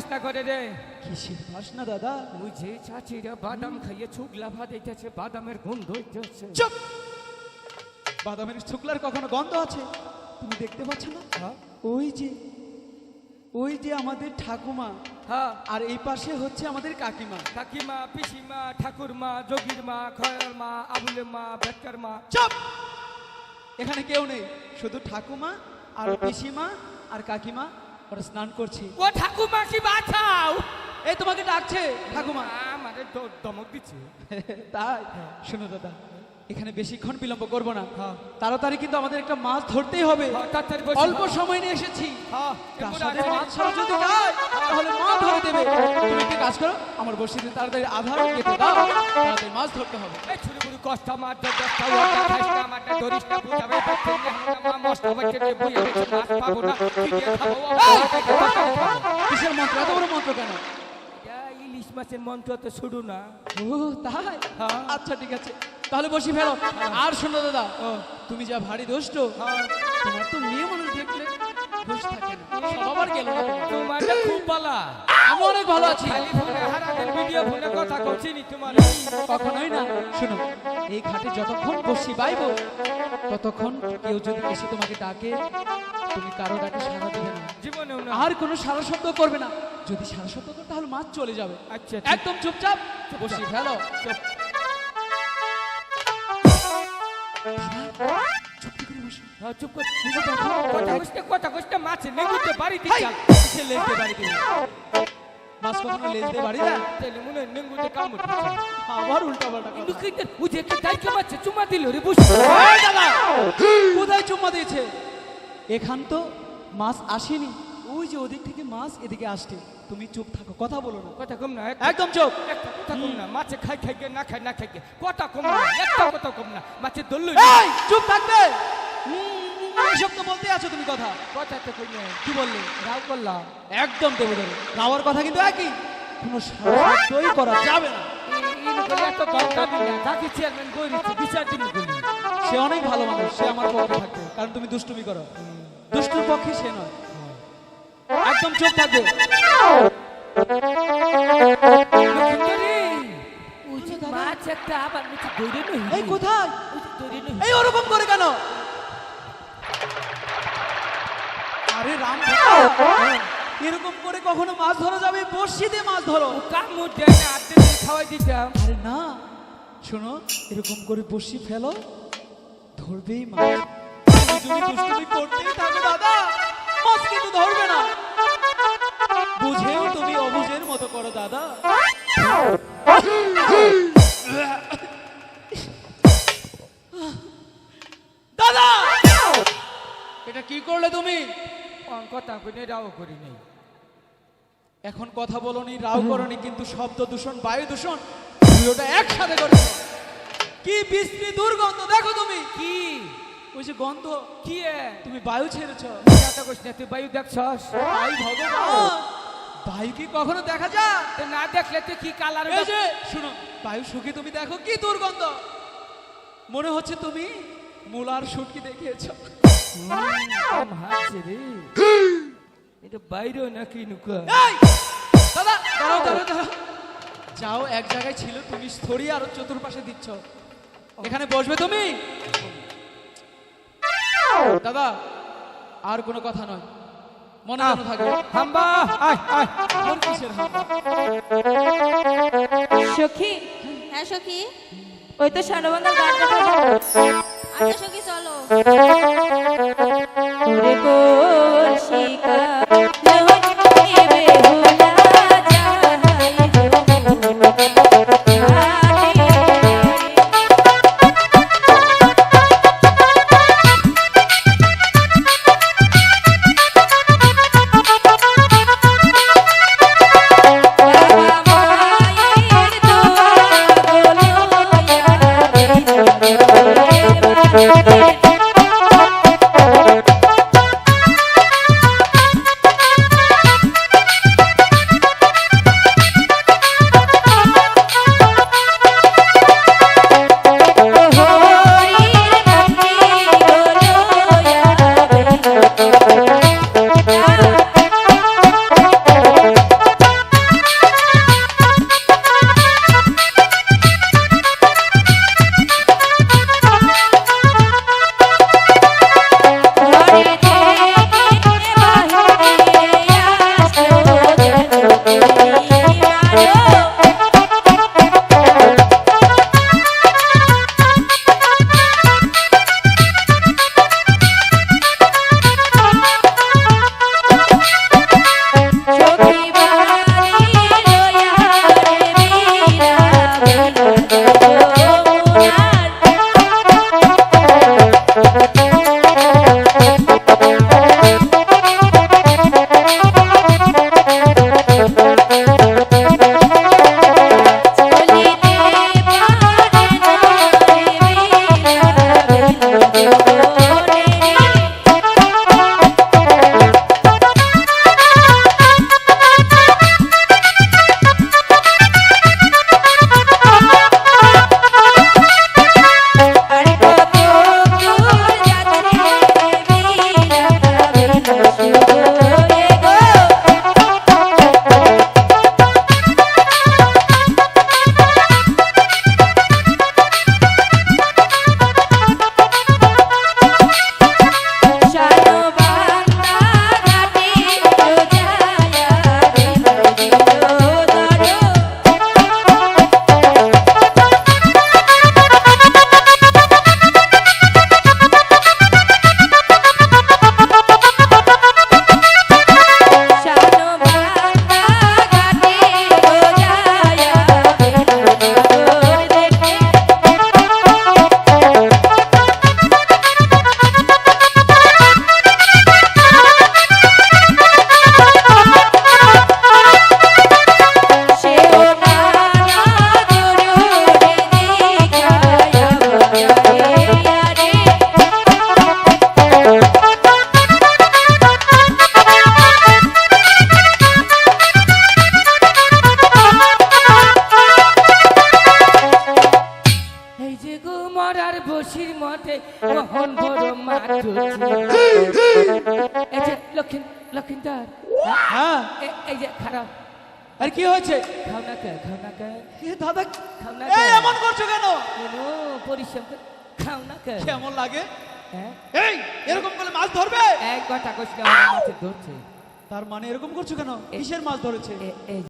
বাসনা করে রে কিসের বাসনা দাদা ওই যে চাচিরা বাদাম খাইয়ে ছুকলা ভাত দিতেছে বাদামের গন্ধ হইতেছে চুপ বাদামের শুক্লার কখনো গন্ধ আছে তুমি দেখতে পাচ্ছ না হ্যাঁ। ওই যে ওই যে আমাদের ঠাকুমা হ্যাঁ আর এই পাশে হচ্ছে আমাদের কাকিমা। কাকিমা পিসিমা ঠাকুরমা যোগীর মা খয়ার মা আবুলের মা বেটকার মা চুপ! এখানে কেউ নেই শুধু ঠাকুমা আর পিসিমা আর কাকিমা। ওরা স্নান করছি। ও ঠাকুমা কি বাঁচাও এই তোমাকে ডাকছে ঠাকুমা। আমারে তো দমক দিচ্ছে। তাই? শোনো দাদা এখানে বেশিক্ষণ বিলম্ব করব না। হ্যাঁ। তাড়াতাড়ি কিন্তু আমাদের একটা মাছ ধরতেই হবে। হ্যাঁ। অল্প সময় নিয়ে এসেছি। হ্যাঁ, তাহলে মা ধরে দেবে। তুমি একটি কাজ করো আমার বসিতে তাড়াতাড়ি আধার কেটে দাও তাড়াতাড়ি মাছ ধরতে হবে। এই ছুরি বুড়ি কষ্ট আমার দর দশটা ওটা খাইস্টা আমারটা ধরিসটা বুঝাবে পারছে না মা মস্ত হচ্ছে যে বই হচ্ছে মাছ পাবো না কি দিয়ে খাব কিসের মন্ত্র? এত বড় মন্ত্র কেন? ইলিশ মাছের মন্ত্র তো শুরু না। ও তাই? হ্যাঁ। আচ্ছা ঠিক আছে। তাহলে বসি ফেলো। আর শোনো দাদা তুমি যা ভারী দুষ্ট হ্যাঁ। তোমার তো মেয়ে মানুষ দেখলে। দোষ থাকে না। সব আবার গেল তোমার। খুব বালা। আমি অনেক ভালো আছি। খালি ফোনে হারাদিন ভিডিও ফোনে কথা করছি নি তোমার। কখনোই না। শুনো এই ঘাটে যতক্ষণ বসি বাইব ততক্ষণ কেউ যদি এসে তোমাকে ডাকে তুমি কারও ডাকে সাড়া দিবে না। জীবনেও না। আর কোনো সারা শব্দ করবে না। যদি সারা শব্দ করো তাহলে মাছ চলে যাবে। আচ্ছা একদম চুপচাপ বসি ফেলো। চুপটি করে চুপ কর কথা কইতে কথা কইতে মাছ নেগুতে বাড়ি দিচ্ছা সে লেলতে বাড়ি দিবে মাছ কখনো লেলতে বাড়ি দেয় তাহলে মনে নেগুতে কামড় আবার উল্টা পাল্টা কিন্তু কইতে বুঝে একটা দাইকে মাছ চুমা দিল রে বুঝ। কোথায় চুম্মা দিয়েছে? এখান তো মাছ আসেনি। ওই যে ওদিক থেকে মাছ এদিকে আসছে। তুমি চুপ থাকো কথা বলো না। কথা কম না একদম চুপ। কথা কম না। মাছে খাই খাই না খাই না খাই কথা কম না একটা কথা কম না। মাছে এই চুপ থাকবে! হুম, তো বলতে আছো তুমি কথা। কথা তো কই না কি বললে? রাও করলাম একদম দেবো দেবো গাওয়ার কথা কিন্তু একই। কোনো শব্দই করা যাবে না। ইন করে এত দরকার না যাকে চেয়ারম্যান কই দিচ্ছে বিচার দিন বলি সে অনেক ভালো মানুষ সে আমার পক্ষে থাকবে। কারণ তুমি দুষ্টুমি করো। দুষ্টুর পক্ষে সে নয়। একদম চুপ থাকবে। কোথায়? এই ওরকম করে কেন? এরকম করে কখনো মাছ ধরা যাবে? বর্ষি দিয়ে মাছ ধরো। কামড় দেয় দিতাম আরে না। শোনো, এরকম করে বর্ষি ফেলো, ধরবেই মাছ। তুমি থাকো, দাদা, মাছ কিন্তু ধরবে না। বুঝেও তুমি অবুঝের মতো করো, দাদা। দাদা! এটা কি করলে তুমি? কথা কইনে রাও করি নাই এখন কথা বলনি রাও করনি কিন্তু শব্দ দূষণ বায়ু দূষণ দুটোটা একসাথে করেছ কি বিশ্রী দুর্গন্ধ দেখো তুমি। কি? ওই যে গন্ধ। কি এ? তুমি বায়ু ছেড়েছ। কথা কইস না তুই বায়ু দেখছস? আই ভগবান। বায়ু কি কখনো দেখা যায়? না দেখলে তুই কি কালার এই যে শুনো বায়ু সুখী তুমি দেখো কি দুর্গন্ধ? মনে হচ্ছে তুমি মুলার শুটকি দেখিয়েছো। কম রে এটা বাইরে নাকি নুকা দাদা দাঁড়াও দাঁড়াও দাঁড়াও যাও এক জায়গায় ছিল তুমি স্থরি আর চতুর্পাশে দিচ্ছ। এখানে বসবে তুমি? দাদা আর কোনো কথা নয়। মনে যেন থাকবে। হাম্বা আয় আয় ওর কিসের হাম্বা? সখী হ্যাঁ সখী? ওই তো সারবন্ধা আচ্ছা সখী চলো। Thank you. মঠে মোহন বড় মাছ লক্ষিণ লক্ষিণদার হ্যাঁ। এই যে খারাপ। আর কি হয়েছে? খাও না কে খাও না কে দাদা খাও না এই কে এমন করছ কেন? কেন? পরিশ্রম করে খাও না কে কেমন লাগে? হ্যাঁ। এই এরকম করে মাছ ধরবে? এক ধরছে। তার মানে এরকম করছ কেন? কিসের মাছ ধরেছে? এই